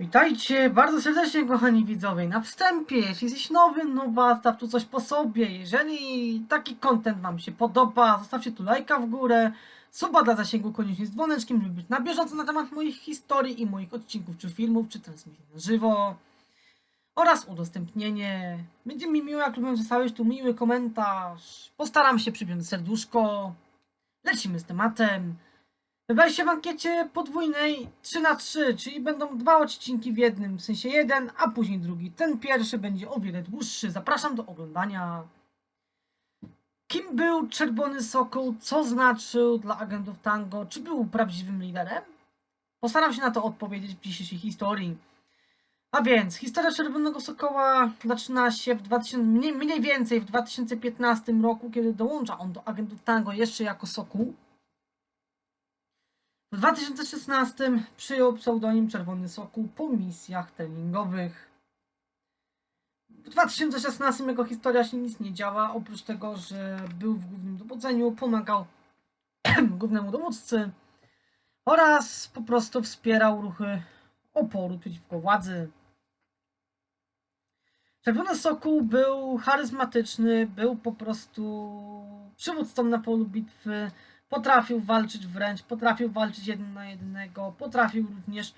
Witajcie bardzo serdecznie, kochani widzowie. Na wstępie, jeśli jesteś nowy, nowa, staw tu coś po sobie. Jeżeli taki content Wam się podoba, zostawcie tu lajka w górę, suba dla zasięgu koniecznie z dzwoneczkiem, żeby być na bieżąco na temat moich historii i moich odcinków, czy filmów, czy transmisji na żywo. Oraz udostępnienie. Będzie mi miło, jak lubię zostawić tu miły komentarz. Postaram się przypiąć serduszko. Lecimy z tematem. Weźcie w ankiecie podwójnej 3 na 3 czyli będą dwa odcinki w jednym, w sensie jeden, a później drugi. Ten pierwszy będzie o wiele dłuższy. Zapraszam do oglądania. Kim był Czerwony Sokół? Co znaczył dla agentów Tango? Czy był prawdziwym liderem? Postaram się na to odpowiedzieć w dzisiejszej historii. A więc, historia Czerwonego Sokoła zaczyna się w 2000, mniej, mniej więcej w 2015 roku, kiedy dołącza on do agentów Tango jeszcze jako Sokół. W 2016 przyjął pseudonim Czerwony Sokół po misjach treningowych. W 2016 jego historia się nic nie działa, oprócz tego, że był w głównym dowodzeniu, pomagał głównemu dowódcy oraz po prostu wspierał ruchy oporu przeciwko władzy. Czerwony Sokół był charyzmatyczny, był po prostu przywódcą na polu bitwy, potrafił walczyć wręcz, potrafił walczyć jeden na jednego, potrafił również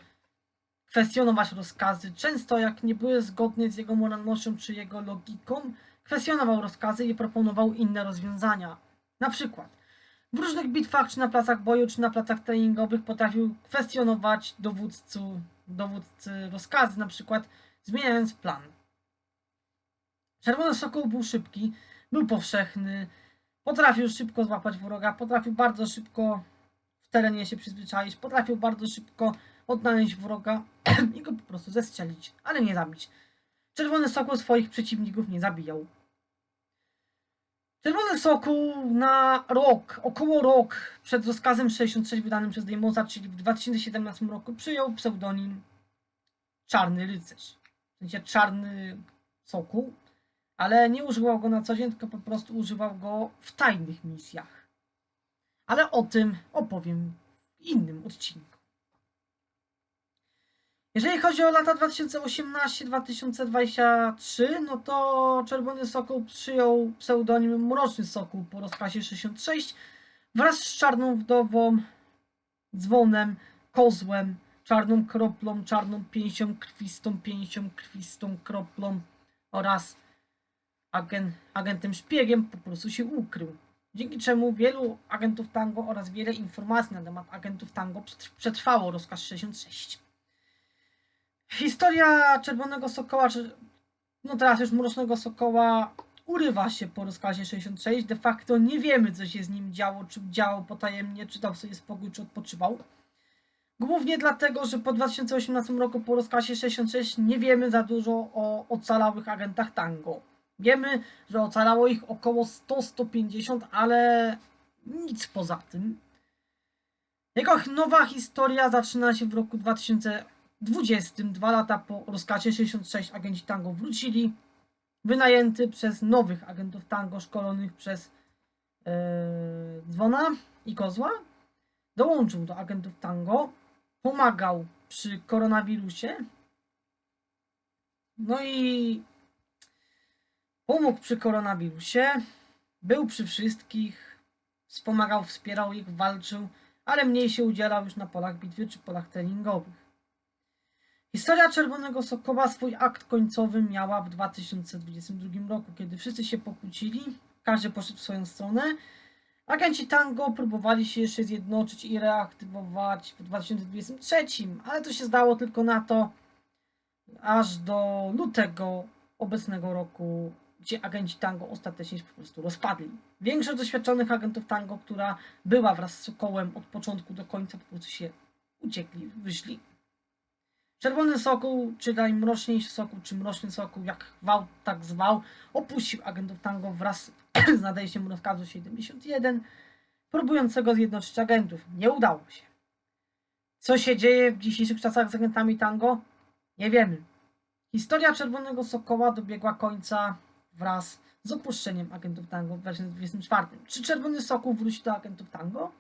kwestionować rozkazy. Często jak nie były zgodne z jego moralnością czy jego logiką, kwestionował rozkazy i proponował inne rozwiązania. Na przykład w różnych bitwach, czy na placach boju, czy na placach treningowych potrafił kwestionować dowódcu, dowódcy rozkazy, na przykład zmieniając plan. Czerwony Sokół był szybki, był powszechny, potrafił szybko złapać wroga, potrafił bardzo szybko w terenie się przyzwyczaić, potrafił bardzo szybko odnaleźć wroga i go po prostu zestrzelić, ale nie zabić. Czerwony Sokół swoich przeciwników nie zabijał. Czerwony Sokół na rok, około rok przed rozkazem 66 wydanym przez Dejmosa, czyli w 2017 roku, przyjął pseudonim Czarny Rycerz. W sensie Czarny Sokół, ale nie używał go na co dzień, tylko po prostu używał go w tajnych misjach. Ale o tym opowiem w innym odcinku. Jeżeli chodzi o lata 2018-2023, no to Czerwony Sokół przyjął pseudonim Mroczny Sokół po rozkazie 66 wraz z Czarną Wdową, Dzwonem, Kozłem, Czarną Kroplą, Czarną Pięścią, Krwistą Pięścią, Krwistą Kroplą oraz agent, agentem szpiegiem po prostu się ukrył. Dzięki czemu wielu agentów Tango oraz wiele informacji na temat agentów Tango przetr- przetrwało rozkaz 66. Historia Czerwonego Sokoła, no teraz już Mrocznego Sokoła urywa się po rozkazie 66. De facto nie wiemy, co się z nim działo, czy działo potajemnie, czy dał sobie spokój, czy odpoczywał. Głównie dlatego, że po 2018 roku po rozkazie 66 nie wiemy za dużo o ocalałych agentach Tango. Wiemy, że ocalało ich około 100-150, ale nic poza tym. Jego nowa historia zaczyna się w roku 2020, dwa lata po rozkazie 66 agenci Tango wrócili, wynajęty przez nowych agentów Tango szkolonych przez yy, Dzwona i Kozła. Dołączył do agentów Tango, pomagał przy koronawirusie. No i pomógł przy koronawirusie, był przy wszystkich, wspomagał, wspierał ich, walczył, ale mniej się udzielał już na polach bitwy czy polach treningowych. Historia Czerwonego Sokoła swój akt końcowy miała w 2022 roku, kiedy wszyscy się pokłócili, każdy poszedł w swoją stronę. Agenci Tango próbowali się jeszcze zjednoczyć i reaktywować w 2023, ale to się zdało tylko na to, aż do lutego obecnego roku, gdzie agenci Tango ostatecznie się po prostu rozpadli. Większość doświadczonych agentów Tango, która była wraz z Sokołem od początku do końca, po prostu się uciekli, wyszli. Czerwony Sokół, czy najmroczniejszy Sokół, czy Mroczny Sokół, jak wał, tak zwał, opuścił agentów Tango wraz z nadejściem rozkazu 71, próbującego zjednoczyć agentów. Nie udało się. Co się dzieje w dzisiejszych czasach z agentami Tango? Nie wiemy. Historia Czerwonego Sokoła dobiegła końca wraz z opuszczeniem agentów Tango w 2024. Czy Czerwony Sokół wróci do agentów Tango?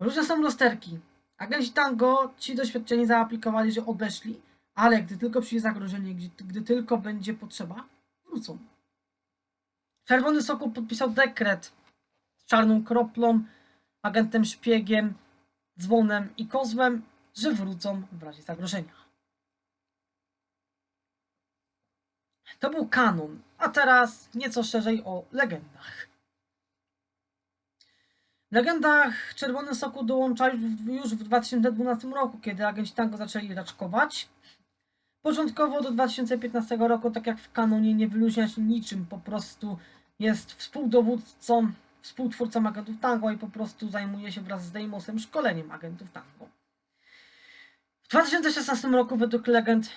Różne są rozterki. Agenci Tango, ci doświadczeni zaaplikowali, że odeszli, ale gdy tylko przyjdzie zagrożenie, gdy, gdy tylko będzie potrzeba, wrócą. Czerwony Sokół podpisał dekret z czarną kroplą, agentem szpiegiem, dzwonem i kozłem, że wrócą w razie zagrożenia. To był kanon, a teraz nieco szerzej o legendach. W legendach Czerwony Sokół dołącza już w, już w 2012 roku, kiedy agenci tango zaczęli raczkować. Początkowo do 2015 roku, tak jak w kanonie, nie wyluźnia się niczym, po prostu jest współdowódcą, współtwórcą agentów tango i po prostu zajmuje się wraz z Deimosem szkoleniem agentów tango. W 2016 roku według legend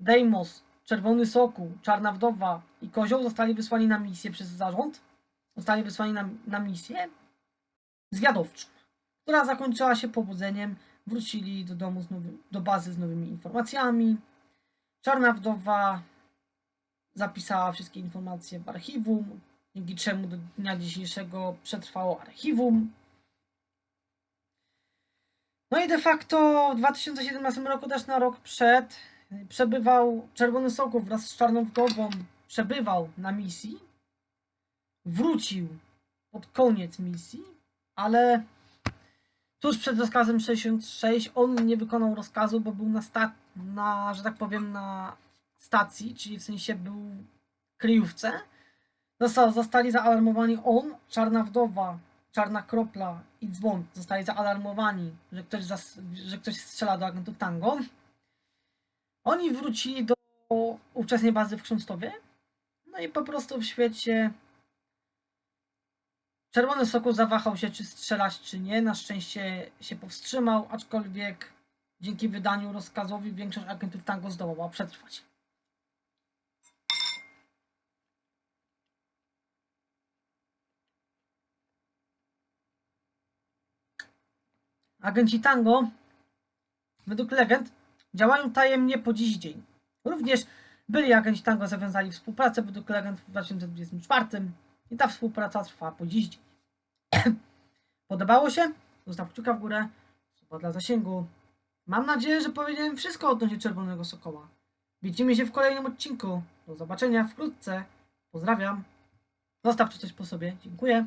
Deimos, Czerwony Sokół, Czarna Wdowa i Kozioł zostali wysłani na misję przez zarząd. Zostali wysłani na, na misję zwiadowczą, która zakończyła się powodzeniem. Wrócili do domu, nowy, do bazy z nowymi informacjami. Czarna Wdowa zapisała wszystkie informacje w archiwum, dzięki czemu do dnia dzisiejszego przetrwało archiwum. No i de facto w 2017 roku, też na rok przed, przebywał Czerwony Sokół wraz z Czarną Wdową, przebywał na misji. Wrócił pod koniec misji, ale tuż przed rozkazem 66 on nie wykonał rozkazu, bo był na, sta- na że tak powiem, na stacji, czyli w sensie był w kryjówce. Został, zostali zaalarmowani on, Czarna Wdowa, Czarna Kropla i Dzwon. Zostali zaalarmowani, że ktoś, że ktoś strzela do agentów Tango. Oni wrócili do ówczesnej bazy w Chrząstowie. No i po prostu w świecie Czerwony Sokół zawahał się, czy strzelać, czy nie. Na szczęście się powstrzymał, aczkolwiek dzięki wydaniu rozkazowi większość agentów Tango zdołała przetrwać. Agenci Tango, według legend, działają tajemnie po dziś dzień. Również byli agenci Tango zawiązali współpracę według legend w 2024 i ta współpraca trwa po dziś dzień. Podobało się? Zostaw kciuka w górę, suba dla zasięgu. Mam nadzieję, że powiedziałem wszystko odnośnie Czerwonego Sokoła. Widzimy się w kolejnym odcinku. Do zobaczenia wkrótce. Pozdrawiam. Zostawcie coś po sobie. Dziękuję.